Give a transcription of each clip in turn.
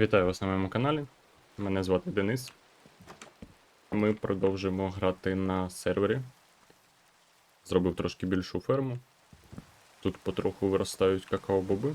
Вітаю вас на моєму каналі. Мене звати Денис. Ми продовжимо грати на сервері. Зробив трошки більшу ферму. Тут потроху виростають какао-боби.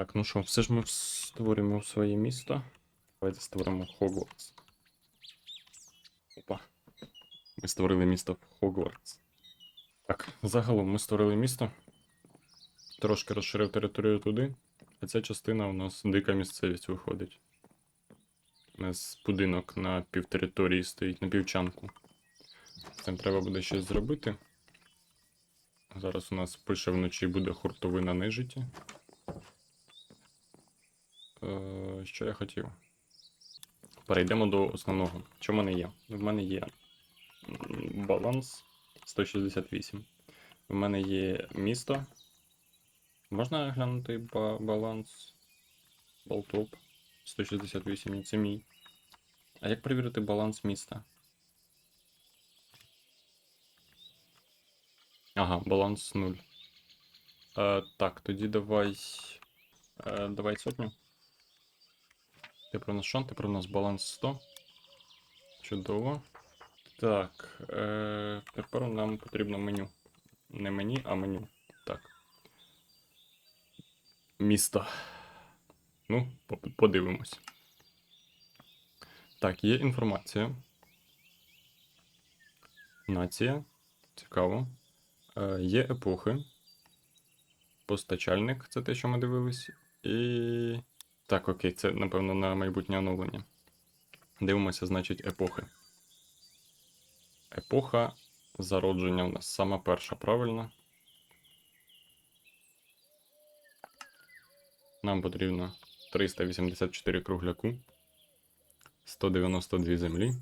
Так, ну що, все ж ми створюємо своє місто. Давайте створимо Хогвартс. Опа. Ми створили місто Хогвартс. Так, загалом ми створили місто. Трошки розширив територію туди. А ця частина у нас дика місцевість виходить. У нас будинок на півтериторії стоїть, на півчанку. Цим треба буде щось зробити. Зараз у нас пише вночі буде хуртовина нежиті. Е, що я хотів? Перейдемо до основного. Що в мене є? В мене є баланс 168. В мене є місто. Можна глянути ба- баланс? Болтоп 168, це мій. А як перевірити баланс міста? Ага, баланс 0. Е, так, тоді давай. Е, давай сотню. Тепер у нас що? Тепер у нас баланс 100. Чудово. Так. Е, тепер нам потрібно меню. Не мені, а меню. Так. Місто. Ну, подивимось. Так, є інформація. Нація. Цікаво. Е, є епохи. Постачальник це те, що ми дивились. І. Так, окей, це, напевно, на майбутнє оновлення. Дивимося, значить, епохи. Епоха зародження у нас сама перша, правильно? Нам потрібно 384 кругляку, 192 землі,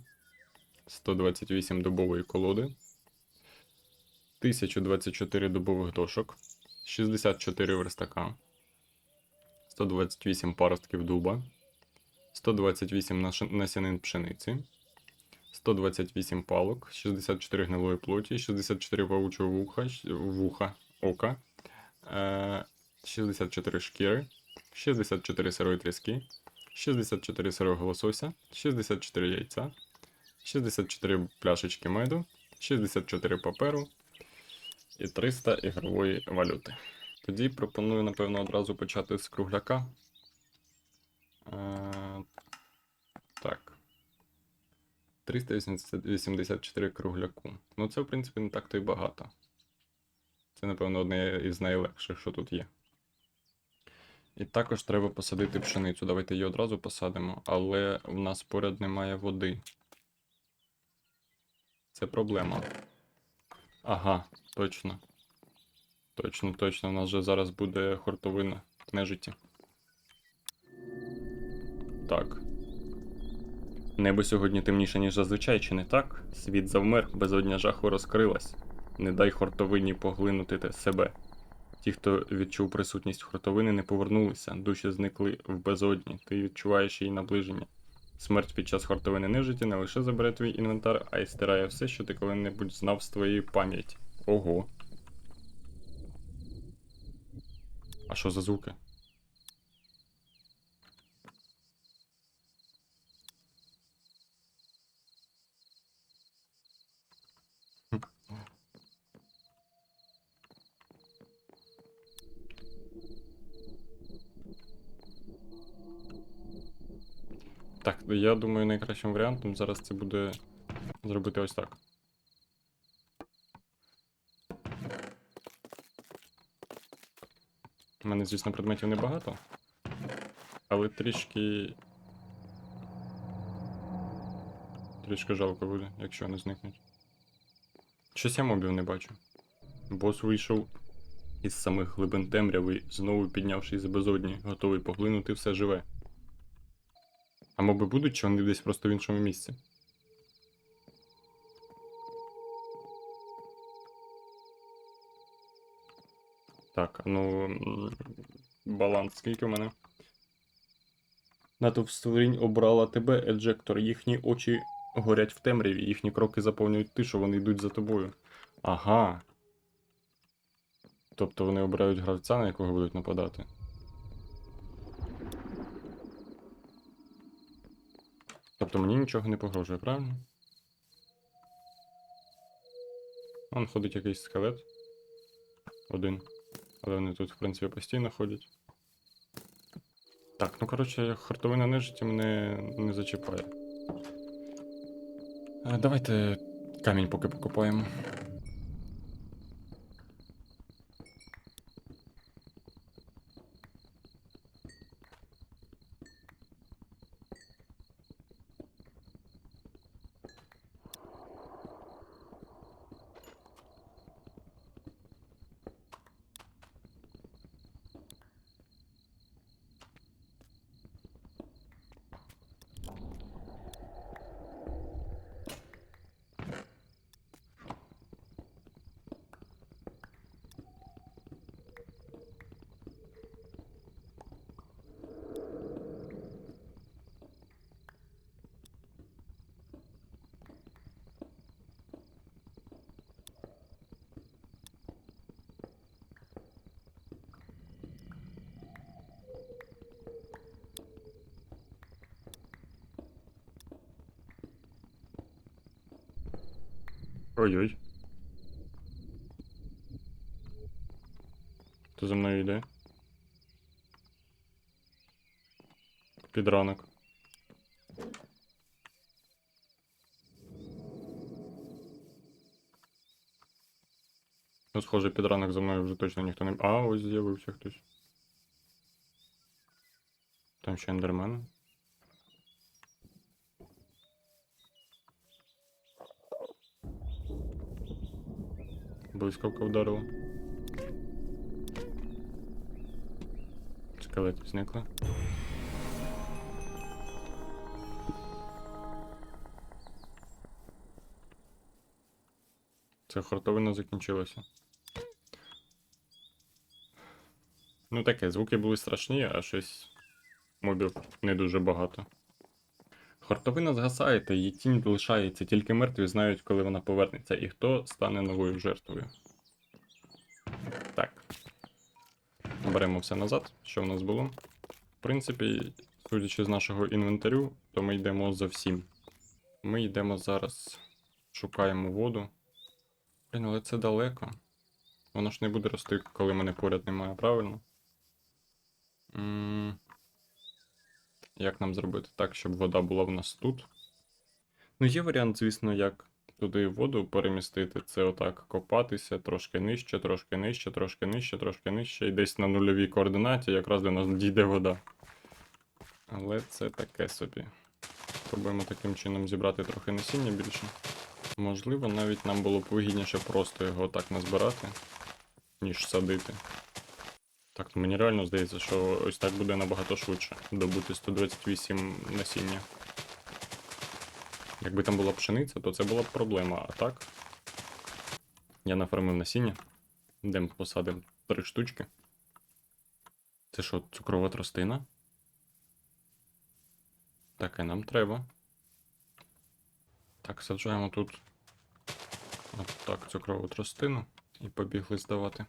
128 дубової колоди, 1024 дубових дошок, 64 верстака, 128 паростків дуба, 128 наш- насінин пшениці, 128 палок, 64 гнилої плоті, 64 павучого вуха, вуха ока, е, 64 шкіри, 64 сирої тріски, 64 сирого лосося, 64 яйця, 64 пляшечки меду, 64 паперу і 300 ігрової валюти. Тоді пропоную, напевно, одразу почати з кругляка. Е, так. 384 кругляку. Ну, це, в принципі, не так то й багато. Це, напевно, одне із найлегших, що тут є. І також треба посадити пшеницю. Давайте її одразу посадимо, але в нас поряд немає води. Це проблема. Ага, точно. Точно, точно, у нас же зараз буде хортовина нежиті. Так. Небо сьогодні темніше, ніж зазвичай, чи не так? Світ завмер, безодня жаху розкрилась. Не дай хортовині поглинути те себе. Ті, хто відчув присутність хортовини, не повернулися, душі зникли в безодні, ти відчуваєш її наближення. Смерть під час хортовини нежиті не лише забере твій інвентар, а й стирає все, що ти коли-небудь знав з твоєї пам'яті. Ого. А що за звуки? Так, я думаю, найкращим варіантом зараз це буде зробити ось так. Мене, звісно, предметів небагато. Але трішки. Трішки жалко буде, якщо вони зникнуть. Щось я мобів не бачу. Бос вийшов із самих глибин темряви, знову піднявшись з безодні, готовий поглинути все живе. А моби будуть, чи вони десь просто в іншому місці? Так, ну. Баланс, скільки в мене? Натовп створінь обрала тебе, Еджектор. Їхні очі горять в темряві, їхні кроки заповнюють тишу, вони йдуть за тобою. Ага. Тобто вони обирають гравця, на якого будуть нападати. Тобто мені нічого не погрожує, правильно? Вон ходить якийсь скелет. Один. Але вони тут, в принципі, постійно ходять. Так, ну коротше, хартовина нежиті мене не зачіпає. Давайте камінь поки покопаємо. Ой-ой. Хто за мною йде? Під ранок. Ну, схоже, під ранок за мною вже точно ніхто не. А, ось з'явився хтось. Там ще ендермен. Блискавка вдарила. Скелети зникли. Це хортовина закінчилася. Ну таке, звуки були страшні, а щось мобів не дуже багато. Хортовина згасає, та її тінь лишається, тільки мертві знають, коли вона повернеться, і хто стане новою жертвою. Так. Беремо все назад, що в нас було. В принципі, судячи з нашого інвентарю, то ми йдемо за всім. Ми йдемо зараз, шукаємо воду. Блін, але це далеко. Воно ж не буде рости, коли мене поряд немає, правильно? Як нам зробити так, щоб вода була в нас тут? Ну, є варіант, звісно, як туди воду перемістити. Це отак копатися трошки нижче, трошки нижче, трошки нижче, трошки нижче. І десь на нульовій координаті якраз до нас дійде вода. Але це таке собі. Спробуємо таким чином зібрати трохи насіння більше. Можливо, навіть нам було б вигідніше просто його так назбирати, ніж садити. Так, мені реально здається, що ось так буде набагато швидше добути 128 насіння. Якби там була пшениця, то це була б проблема, а так. Я нафармив насіння. Йдемо посадимо три штучки. Це що, цукрова тростина? Таке нам треба. Так, саджаємо тут. От так, цукрову тростину. І побігли здавати.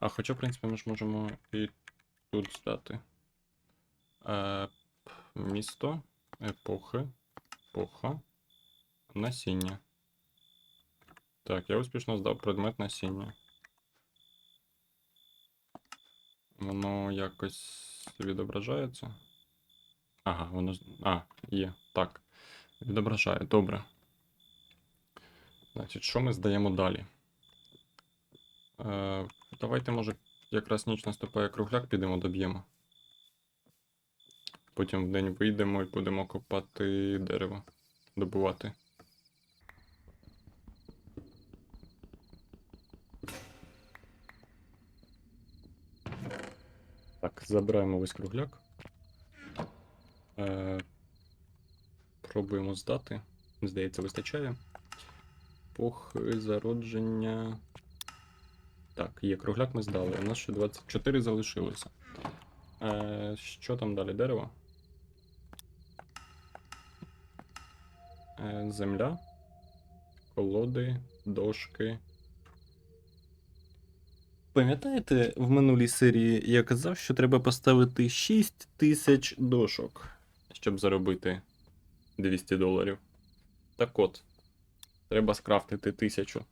А хоча, в принципі, ми ж можемо і тут здати. Е, місто, епохи, епоха, насіння. Так, я успішно здав предмет насіння. Воно якось відображається. Ага, воно. А, є. Так. Відображає, добре. Значить, що ми здаємо далі? Е, давайте, може, якраз ніч наступає кругляк, підемо доб'ємо. потім вдень вийдемо і будемо копати дерево, добувати. Так, забираємо весь кругляк. Е, пробуємо здати. Здається, вистачає. Похи зародження. Так, є кругляк ми здали. У нас ще 24 залишилося. Е, що там далі? Дерево? Е, земля, колоди, дошки. Пам'ятаєте, в минулій серії я казав, що треба поставити 6 тисяч дошок, щоб заробити 200 доларів. Так от, треба скрафтити тисячу,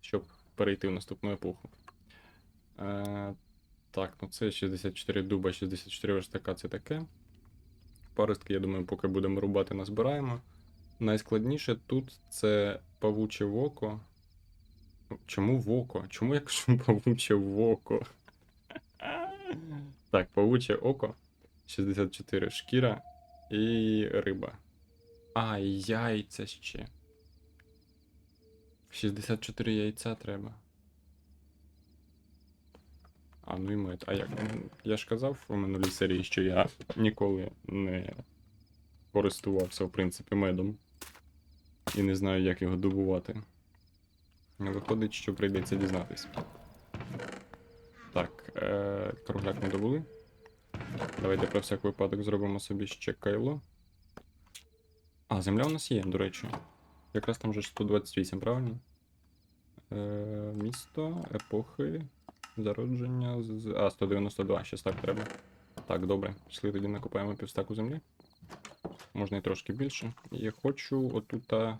щоб перейти в наступну епоху. Е, так, ну це 64 дуба, 64 верстака це таке. Паростки, я думаю, поки будемо рубати, назбираємо. Найскладніше тут це павуче воко. Чому воко? Чому я кажу павуче воко? Так, павуче око, 64 шкіра і риба. А, яйця ще. 64 яйця треба. А, ну і мед. А як? Я ж казав у минулій серії, що я ніколи не користувався, в принципі, медом. І не знаю, як його добувати. Виходить, що прийдеться дізнатись. Так, е- кругляк не добули. Давайте про всяк випадок зробимо собі ще кайло. А, земля у нас є, до речі. Якраз там вже 128, правильно? Е- місто, епохи, зародження. з- А, 192, ще так треба. Так, добре. Пішли тоді накопаємо півстаку землі. Можна і трошки більше. Я хочу отута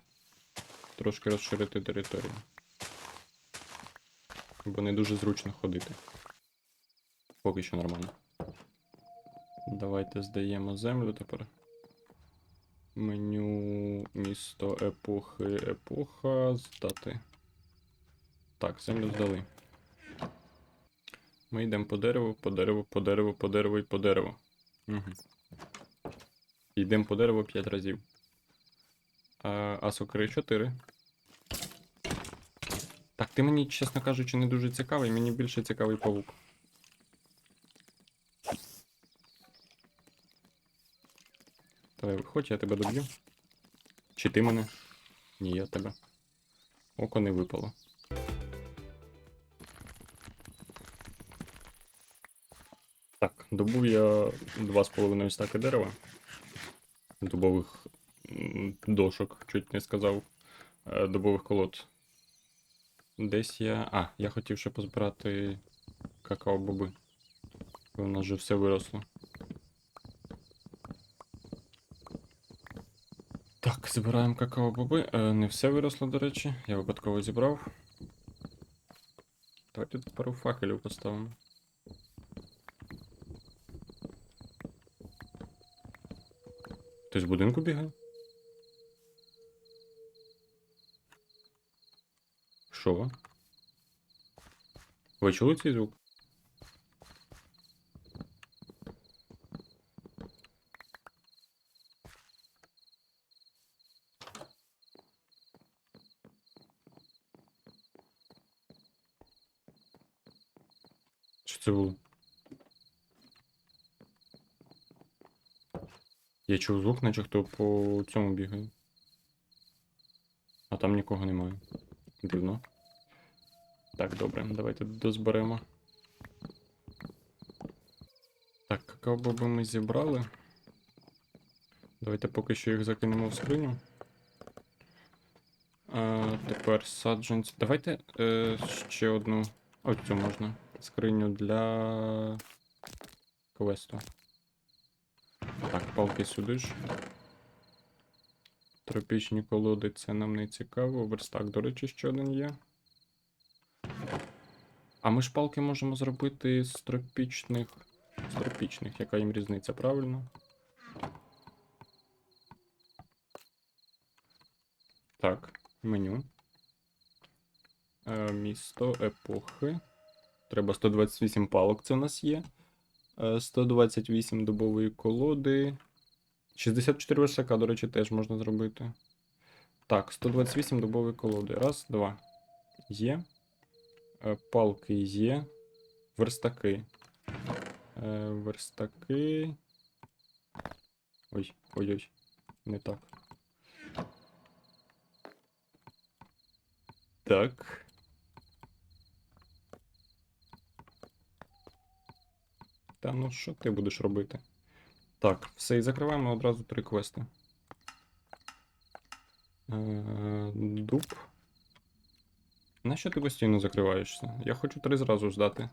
трошки розширити територію. Бо не дуже зручно ходити. Поки що нормально. Давайте здаємо землю тепер. Меню місто епохи, епоха, здати. Так, землю здали. Ми йдемо по дереву, по дереву, по дереву, по дереву і по дереву. Угу. Йдемо по дереву 5 разів. А, а сокири 4. Так, ти мені, чесно кажучи, не дуже цікавий, мені більше цікавий павук. Давай виходь, я тебе доб'ю. Чи ти мене? Ні, я тебе. Око не випало. Так, добув я 2,5 стаки дерева. Дубових дошок, чуть не сказав. Е, Дубових колод. Десь я. А, я хотів ще позбирати какао-боби. У нас вже все виросло. Так, збираємо какао-боби. Е, не все виросло, до речі. Я випадково зібрав. Давайте тут пару факелів поставимо. Хтось в будинку бігає? Що? Ви чули цей звук? Це було? Я чув звук, наче хто по цьому бігає. А там нікого немає. Дивно. Так, добре, давайте дозберемо. Так, какао-боби ми зібрали. Давайте поки що їх закинемо в скриню. А, тепер саджанці. Давайте е, ще одну. Ось цю можна. Скриню для квесту. Так, палки сюди ж. Тропічні колоди, це нам не цікаво. Верстак, до речі, ще один є. А ми ж палки можемо зробити з тропічних. З тропічних, яка їм різниця, правильно? Так, меню. Е, місто епохи. Треба 128 палок, це у нас є. Е, 128 дубової колоди. 64 вершака, до речі, теж можна зробити. Так, 128 дубової колоди. Раз, два. Є. Е, Палки є. Верстаки. Е, Верстаки. Ой, ой-ой. Не так. Так. Та ну що ти будеш робити? Так, все, і закриваємо одразу три квести. Е, Дуб. Нащо ти постійно закриваєшся? Я хочу три зразу здати.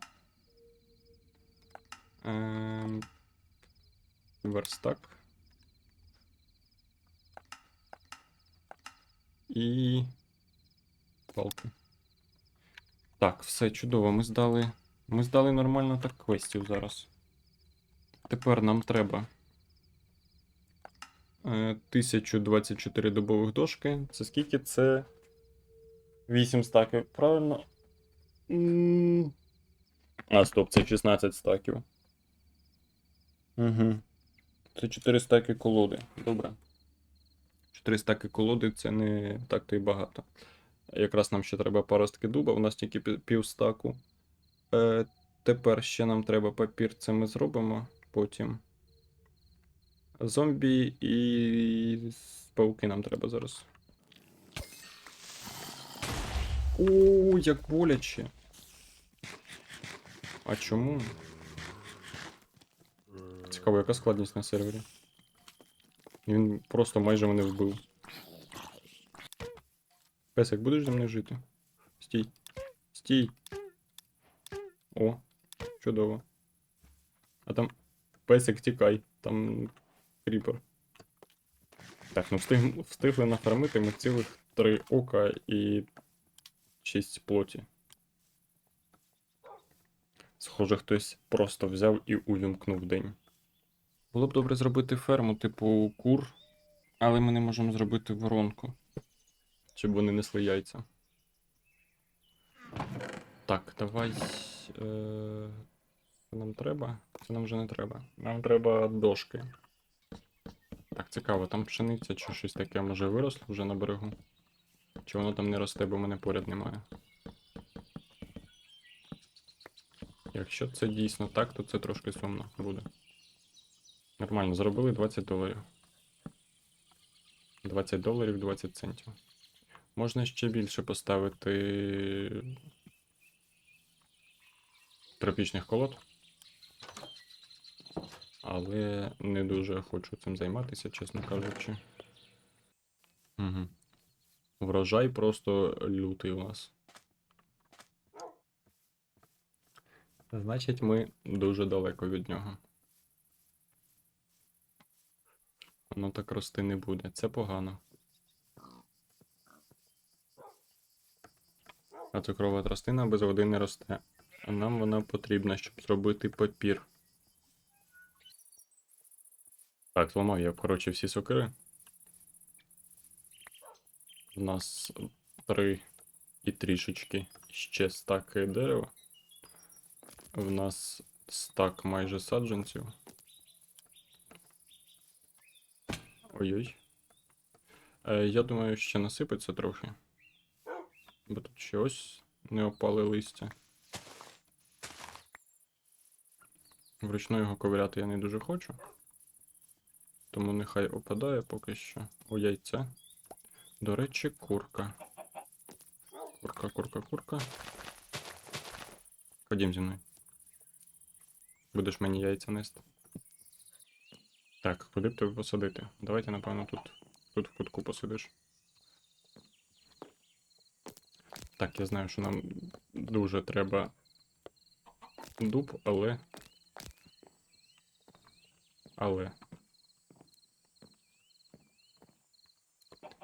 Ем, Верстак. І. Палки. Так, все чудово. Ми здали. Ми здали нормально так квестів зараз. Тепер нам треба. е, 1024 добових дошки. Це скільки? Це 8 стаків, правильно? А, стоп, це 16 стаків. Угу. Це 4 стаки колоди. Добре. 4 стаки колоди це не так то й багато. Якраз нам ще треба паростки дуба, у нас тільки пі- пів стаку. Е, тепер ще нам треба папір, це ми зробимо потім. Зомбі і пауки нам треба зараз. О, як боляче. А чому? Цікаво, яка складність на сервері? Він просто майже мене вбив. Песик, будеш зі мною жити? Стій. Стій. О, чудово. А там. Песик, тікай, там кріпер. Так, ну встиг... встигли нафармити ми цілих три ока і 6 плоті. Схоже, хтось просто взяв і увімкнув день. Було б добре зробити ферму, типу кур, але ми не можемо зробити воронку. Щоб вони несли яйця. Так, давай. Е... Це нам треба? Це нам вже не треба. Нам треба дошки. Так, цікаво, там пшениця чи щось таке може виросло вже на берегу? Чи воно там не росте, бо мене поряд немає? Якщо це дійсно так, то це трошки сумно буде. Нормально, заробили 20 доларів. 20 доларів 20 центів. Можна ще більше поставити тропічних колод. Але не дуже хочу цим займатися, чесно кажучи. Угу. Врожай просто лютий у нас. Значить, ми дуже далеко від нього. Воно так рости не буде. Це погано. А цукрова тростина без води не росте. А нам вона потрібна, щоб зробити папір. Так, зламав я, коротше, всі сокири. У нас три і трішечки ще стаки дерева. В нас стак майже саджанців. Ой-ой. Е, я думаю, ще насипеться трохи. Бо тут ще ось не опали листя. Вручну його ковиряти я не дуже хочу. Тому нехай опадає поки що. У яйця. До речі, курка. Курка, курка, курка. Ходім зі мною. Будеш мені яйця нести. Так, куди б тебе посадити? Давайте, напевно, тут. Тут в кутку посидиш. Так, я знаю, що нам дуже треба дуб, але. Але.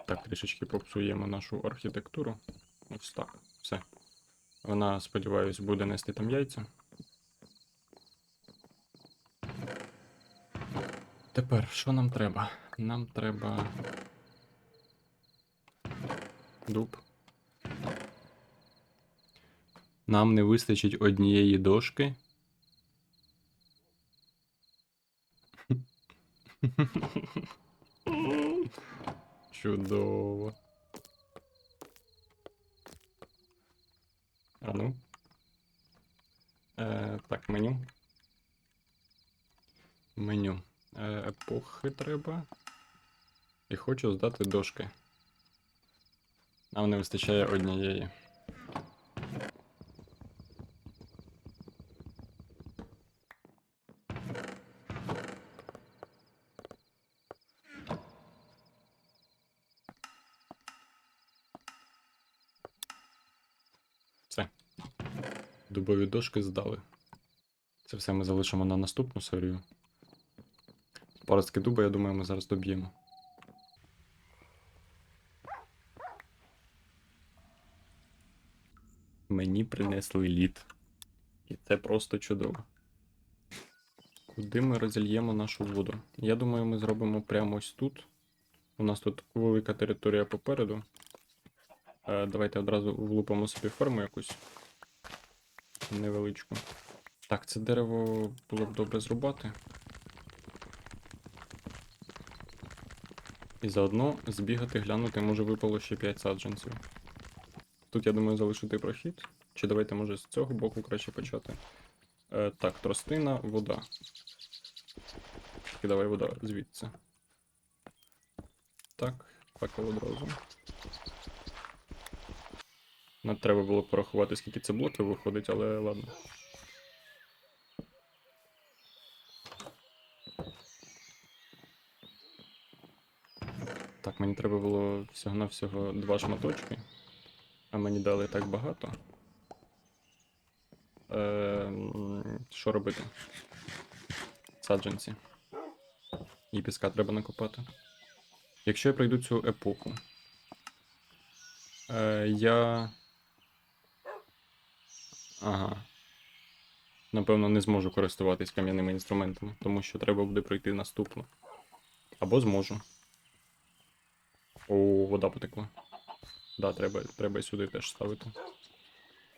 Так, трішечки попсуємо нашу архітектуру. Ось так. Все. Вона, сподіваюсь, буде нести там яйця. Тепер, що нам треба? Нам треба. Дуб. Нам не вистачить однієї дошки. Чудово. А ну. Е, так, меню. Меню. Е, епохи треба. І хочу здати дошки. Нам не вистачає однієї. Все. Дубові дошки здали. Це все ми залишимо на наступну серію. Паростки дуба, я думаю, ми зараз доб'ємо. Мені принесли лід. І це просто чудово. Куди ми розільємо нашу воду? Я думаю, ми зробимо прямо ось тут. У нас тут велика територія попереду. Е, давайте одразу влупимо собі форму якусь. Невеличку. Так, це дерево було б добре зрубати. І заодно збігати, глянути, може випало ще 5 саджанців. Тут, я думаю, залишити прохід. Чи давайте, може, з цього боку краще почати. Е, так, тростина, вода. І давай вода звідси. Так, факел одразу. Нам треба було порахувати, скільки це блоків виходить, але ладно. Так, мені треба було всього-навсього два шматочки, а мені дали так багато. Е, що робити? Саджанці. І піска треба накопати. Якщо я пройду цю епоху, е, я. Ага. Напевно, не зможу користуватись кам'яними інструментами, тому що треба буде пройти наступну. Або зможу. О, вода потекла. Да, треба, треба сюди теж ставити.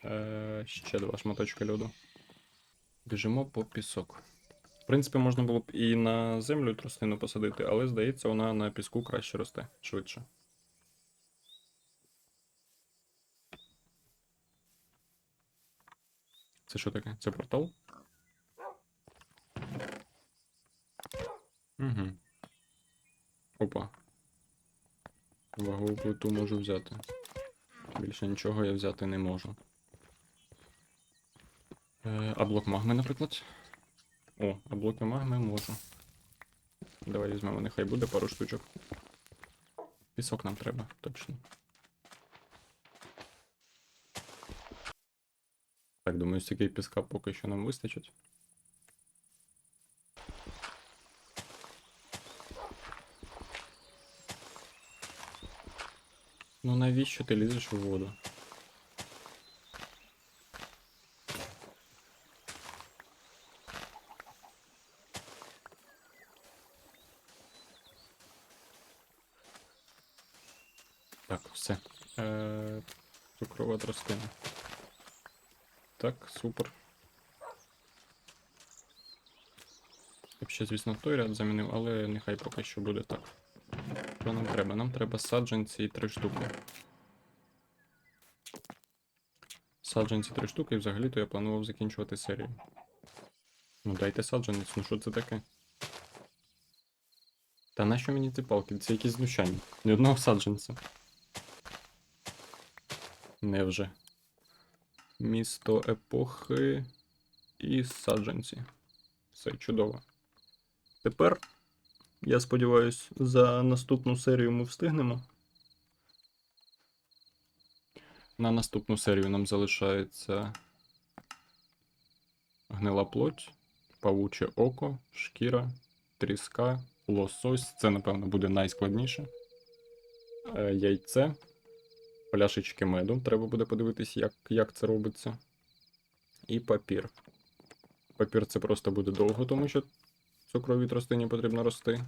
Е, ще два шматочка льоду. Біжимо по пісок. В принципі, можна було б і на землю тростину посадити, але здається, вона на піску краще росте швидше. Це що таке? Це портал? Угу. Опа. Вагову плиту можу взяти. Більше нічого я взяти не можу. Е, а блок магми, наприклад. О, а блоки магми можу. Давай візьмемо, нехай буде пару штучок. Пісок нам треба, точно. думаю, стільки піска поки що нам вистачить. Ну навіщо ти лізеш у воду? Так, все. Е, цукрова тростина. Так, супер. Я б ще, звісно, той ряд замінив, але нехай поки що буде так. Що нам треба? Нам треба саджанці і три штуки. Саджанці три штуки, і взагалі-то я планував закінчувати серію. Ну дайте саджанець, ну що це таке? Та нащо мені ці палки? Це якісь знущання. Ні одного саджанця. Невже. Місто епохи і саджанці. Все чудово. Тепер, я сподіваюсь, за наступну серію ми встигнемо. На наступну серію нам залишається гнила плоть, павуче око, шкіра, тріска, лосось. Це, напевно, буде найскладніше. Е, Яйце, пляшечки меду. Треба буде подивитись, як, як це робиться. І папір. Папір це просто буде довго, тому що цукровій тростині потрібно рости.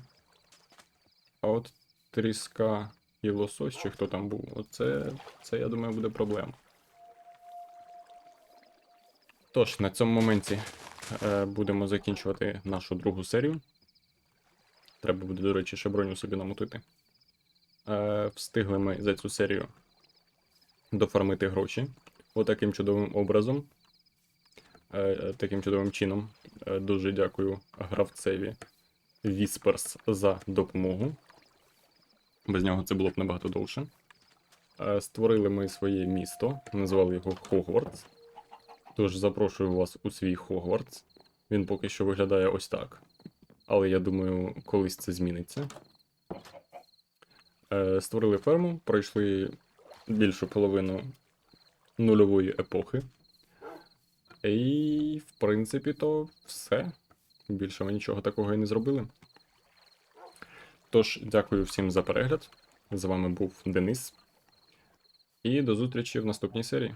А от тріска і лосось, чи хто там був, оце, це, я думаю, буде проблема. Тож, на цьому моменті е, будемо закінчувати нашу другу серію. Треба буде, до речі, ще броню собі намотити. Е, встигли ми за цю серію дофармити гроші. Отаким чудовим образом. Е, таким чудовим чином. Е, дуже дякую гравцеві Whispers за допомогу. Без нього це було б набагато довше. Е, Створили ми своє місто, назвали його Хогвартс. Тож запрошую вас у свій Хогвартс. Він поки що виглядає ось так. Але я думаю, колись це зміниться. Е, Створили ферму, пройшли більшу половину нульової епохи. І, в принципі, то все. Більше ми нічого такого і не зробили. Тож, дякую всім за перегляд. З вами був Денис. І до зустрічі в наступній серії.